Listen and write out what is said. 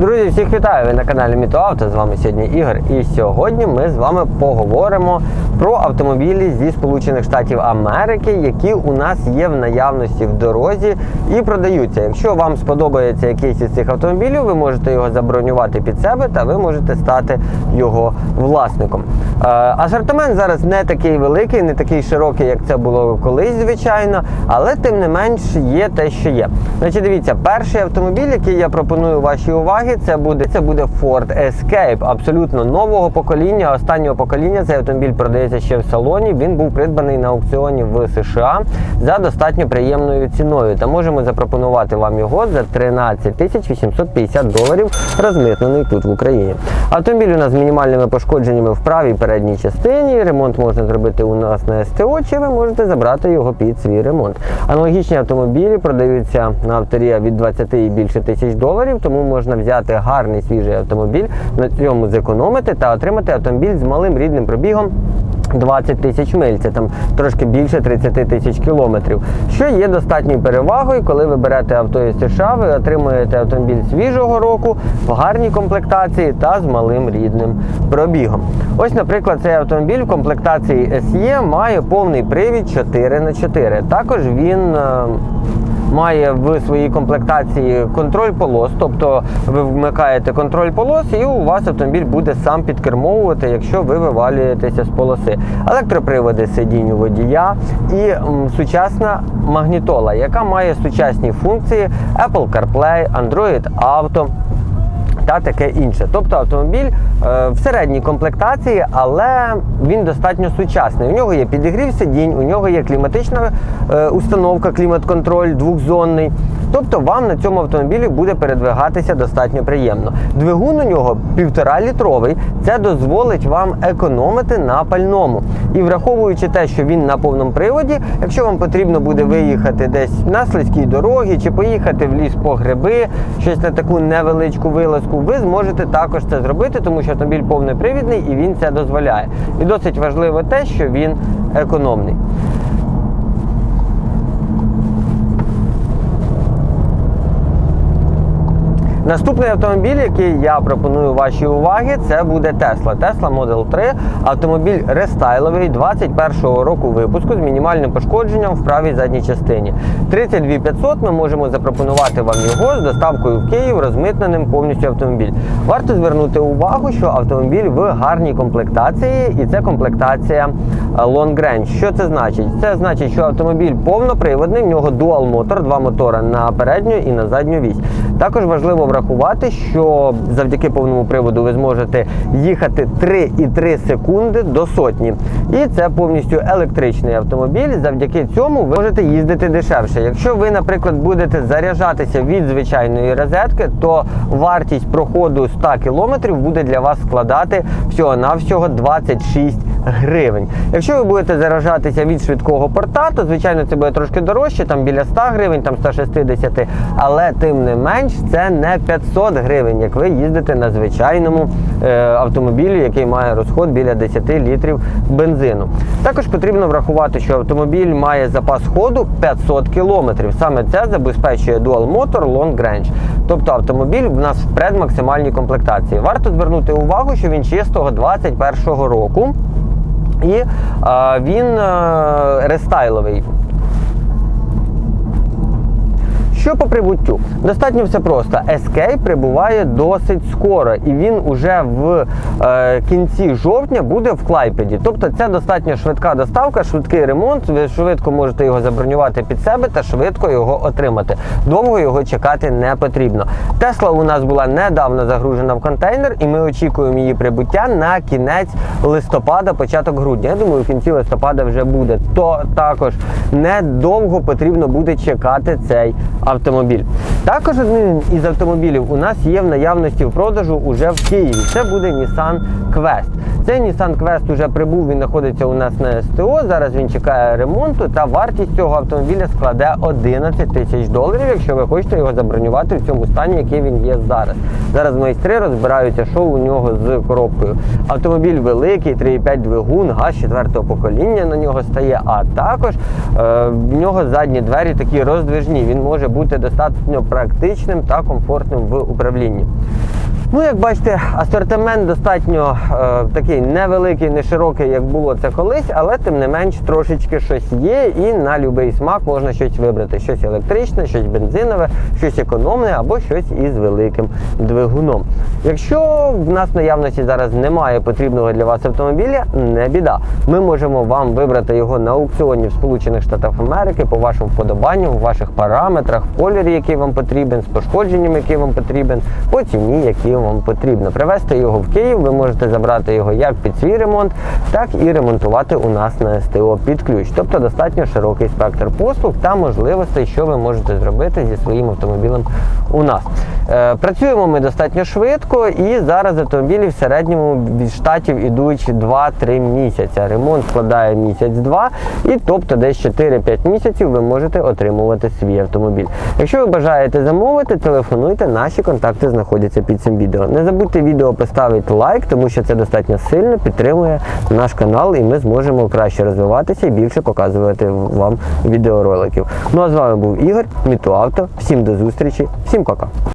Друзі, всіх вітаю! Ви на каналі Мітоавто. З вами сьогодні Ігор. І сьогодні ми з вами поговоримо про автомобілі зі Сполучених Штатів Америки, які у нас є в наявності в дорозі і продаються. Якщо вам сподобається якийсь із цих автомобілів, ви можете його забронювати під себе та ви можете стати його власником. Е, Асортимент зараз не такий великий, не такий широкий, як це було колись, звичайно, але тим не менш є те, що є. Значить, дивіться, перший автомобіль, який я пропоную вашій увазі, це буде це буде Ford Escape, абсолютно нового покоління, останнього покоління. Цей автомобіль продається ще в салоні. Він був придбаний на аукціоні в США за достатньо приємною ціною. Та можемо запропонувати вам його за 13 тисяч 850 доларів, розмитнений тут в Україні. Автомобіль у нас з мінімальними пошкодженнями в правій передній частині. Ремонт можна зробити у нас на СТО, чи ви можете забрати його під свій ремонт. Аналогічні автомобілі продаються на авторія від 20 і більше тисяч доларів, тому можна взяти гарний свіжий автомобіль, на цьому зекономити та отримати автомобіль з малим рідним пробігом. 20 тисяч миль, це там трошки більше 30 тисяч кілометрів. Що є достатньою перевагою, коли ви берете авто із США, ви отримуєте автомобіль свіжого року в гарній комплектації та з малим рідним пробігом. Ось, наприклад, цей автомобіль в комплектації SE має повний привід 4х4. Також він. Має в своїй комплектації контроль полос, тобто ви вмикаєте контроль полос, і у вас автомобіль буде сам підкермовувати, якщо ви вивалюєтеся з полоси. Електроприводи сидінь у водія і сучасна магнітола, яка має сучасні функції Apple CarPlay, Android Auto та таке інше. Тобто автомобіль е, в середній комплектації, але він достатньо сучасний. У нього є підігрів сидінь, у нього є кліматична е, установка, клімат-контроль двохзонний. Тобто вам на цьому автомобілі буде передвигатися достатньо приємно. Двигун у нього півтора літровий. Це дозволить вам економити на пальному. І враховуючи те, що він на повному приводі, якщо вам потрібно буде виїхати десь на слизькій дорогі чи поїхати в ліс по гриби, щось на таку невеличку вилазку, ви зможете також це зробити, тому що автомобіль повнопривідний і він це дозволяє. І досить важливо те, що він економний. Наступний автомобіль, який я пропоную вашій увазі, це буде Tesla. Tesla Model 3, автомобіль рестайловий 21-го року випуску з мінімальним пошкодженням в правій задній частині. 32 500 ми можемо запропонувати вам його з доставкою в Київ, розмитненим повністю автомобіль. Варто звернути увагу, що автомобіль в гарній комплектації, і це комплектація е, Long Range. Що це значить? Це значить, що автомобіль повноприводний, в нього дуал мотор, два мотора на передню і на задню вісь. Також важливо врахувати, що завдяки повному приводу ви зможете їхати 3,3 секунди до сотні. І це повністю електричний автомобіль. Завдяки цьому ви можете їздити дешевше. Якщо ви, наприклад, будете заряджатися від звичайної розетки, то вартість проходу 100 км буде для вас складати всього-навсього 26 гривень. Якщо ви будете заражатися від швидкого порта, то звичайно це буде трошки дорожче, там біля 100 гривень, там 160, але тим не менш це не 500 гривень, як ви їздите на звичайному е, автомобілі, який має розход біля 10 літрів бензину. Також потрібно врахувати, що автомобіль має запас ходу 500 кілометрів. Саме це забезпечує Dual Motor Long Range. Тобто автомобіль в нас в предмаксимальній комплектації. Варто звернути увагу, що він чистого 21 року. І е, він е, рестайловий. Що по прибуттю? Достатньо все просто. Escape прибуває досить скоро, і він уже в е, кінці жовтня буде в Клайпеді. Тобто це достатньо швидка доставка, швидкий ремонт. Ви швидко можете його забронювати під себе та швидко його отримати. Довго його чекати не потрібно. Тесла у нас була недавно загружена в контейнер, і ми очікуємо її прибуття на кінець листопада, початок грудня. Я думаю, в кінці листопада вже буде. То також недовго потрібно буде чекати цей автомобіль. Також один із автомобілів у нас є в наявності в продажу уже в Києві. Це буде Nissan Quest. Цей Nissan Quest уже прибув, він знаходиться у нас на СТО. Зараз він чекає ремонту, та вартість цього автомобіля складе 11 тисяч доларів, якщо ви хочете його забронювати в цьому стані, який він є зараз. Зараз майстри розбираються, що у нього з коробкою. Автомобіль великий, 3,5 двигун, газ 4-го покоління на нього стає, а також е, в нього задні двері такі роздвижні. Він може бути достатньо практичним та комфортним в управлінні. Ну, як бачите, асортимент достатньо е, такий невеликий, не широкий, як було це колись, але тим не менш трошечки щось є, і на будь-який смак можна щось вибрати. Щось електричне, щось бензинове, щось економне або щось із великим двигуном. Якщо в нас в наявності зараз немає потрібного для вас автомобіля, не біда. Ми можемо вам вибрати його на аукціоні в Сполучених Штатах Америки по вашому вподобанню, у ваших параметрах, в кольорі, який вам потрібен, з пошкодженням, який вам потрібен, по ціні, які вам потрібно. Привезти його в Київ, ви можете забрати його як під свій ремонт, так і ремонтувати у нас на СТО під ключ. Тобто достатньо широкий спектр послуг та можливостей, що ви можете зробити зі своїм автомобілем у нас. Е, Працюємо ми достатньо швидко і зараз автомобілі в середньому від штатів ідуть 2-3 місяця. Ремонт складає місяць-два, і тобто десь 4-5 місяців ви можете отримувати свій автомобіль. Якщо ви бажаєте замовити, телефонуйте, наші контакти знаходяться під цим відео. Не забудьте відео поставити лайк, тому що це достатньо сильно підтримує наш канал, і ми зможемо краще розвиватися і більше показувати вам відеороликів. Ну а з вами був Ігор, Мітуавто. Всім до зустрічі, всім пока.